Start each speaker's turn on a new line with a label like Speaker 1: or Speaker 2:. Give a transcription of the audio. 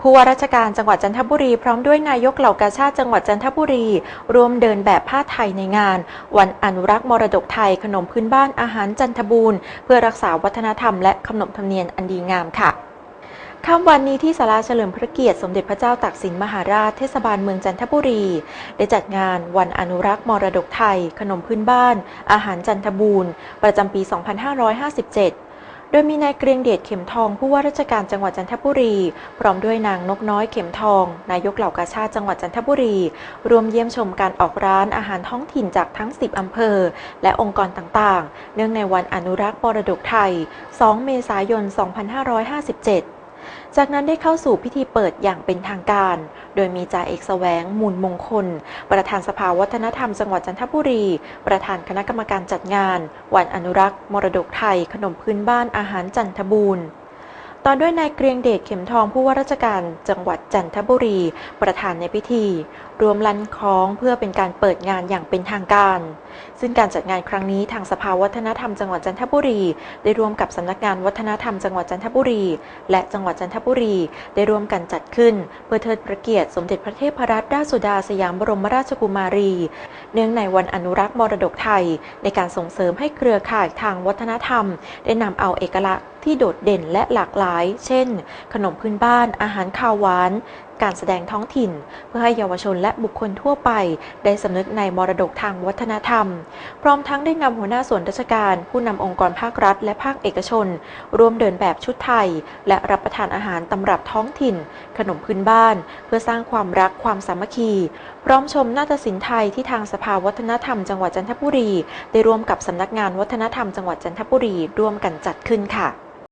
Speaker 1: ผู้ว่าราชการจังหวัดจันทบุรี พร้อมด้วยนายกเหล่ากาชาติจังหวัดจันทบุรี ร่วมเดินแบบผ้าไทยในงาน วันอนุรักษ์มรดกไทย ขนมพื้นบ้านอาหารจันทบูรณ์เพื่อรักษาวัฒนธรรมและขนบธรรมเนียมอันดีงามค่ะค่ำวันนี้ที่ศาลาเฉลิมพระเกียรติสมเด็จพระเจ้าตากสินมหาราชเทศบาลเมืองจันทบุรี ได้จัดงานวันอนุรักษ์มรดกไทย ขนมพื้นบ้าน อาหารจันทบูรณ์ ประจำปี 2557 โดยมีนายเกรียงเดชเข็มทองผู้ว่าราชการจังหวัดจันทบุรี พร้อมด้วยนางนกน้อยเข็มทอง นายกเหล่ากาชาติจังหวัดจันทบุรีรวมเยี่ยมชมการออกร้านอาหารท้องถิ่นจากทั้ง 10 อำเภอ และองค์กรต่างๆ เนื่องในวันอนุรักษ์มรดกไทย 2 เมษายน 2557 จากนั้นได้เข้าสู่พิธีเปิดอย่างเป็นทางการ โดยมีจ่าเอกแสวงมูลมงคล ประธานสภาวัฒนธรรมจังหวัดจันทบุรี ประธานคณะกรรมการจัดงาน วันอนุรักษ์ มรดกไทย ขนมพื้นบ้านอาหารจันทบูรณ์ ต่อด้วยนายเกรียงเดชเข็มทองผู้ว่าราชการจังหวัดจันทบุรี ประธานในพิธี รวมลันคล้องเพื่อเป็นการเปิดงานอย่างเป็นทางการ ซึ่งการจัดงานครั้งนี้ทางสภาวัฒนธรรมจังหวัดจันทบุรี ได้ร่วมกับสำนักงานวัฒนธรรมจังหวัดจันทบุรี และจังหวัดจันทบุรี ได้ร่วมกันจัดขึ้น เพื่อเทิดพระเกียรติสมเด็จพระเทพรัตนราชสุดาสยามบรมราชกุมารี เนื่องในวันอนุรักษ์มรดกไทย ในการส่งเสริมให้เครือข่ายทางวัฒนธรรม ได้นำเอาเอกลักษณ์ที่โดดเด่นและหลากหลายเช่น ขนมพื้นบ้าน อาหารคาวหวาน การแสดงท้องถิ่น เพื่อให้เยาวชนและบุคคลทั่วไป ได้สำนึกในมรดกทางวัฒนธรรม พร้อมทั้งได้นำหัวหน้าส่วนราชการ ผู้นำองค์กรภาครัฐ และภาคเอกชน ร่วมเดินแบบชุดไทย และรับประทานอาหารตำรับท้องถิ่น ขนมพื้นบ้าน เพื่อสร้างความรักความสามัคคี พร้อมชมนาฏศิลป์ไทยที่ทางสภาวัฒนธรรมจังหวัดจันทบุรี ได้ร่วมกับสำนักงานวัฒนธรรมจังหวัดจันทบุรีร่วมกันจัดขึ้นค่ะ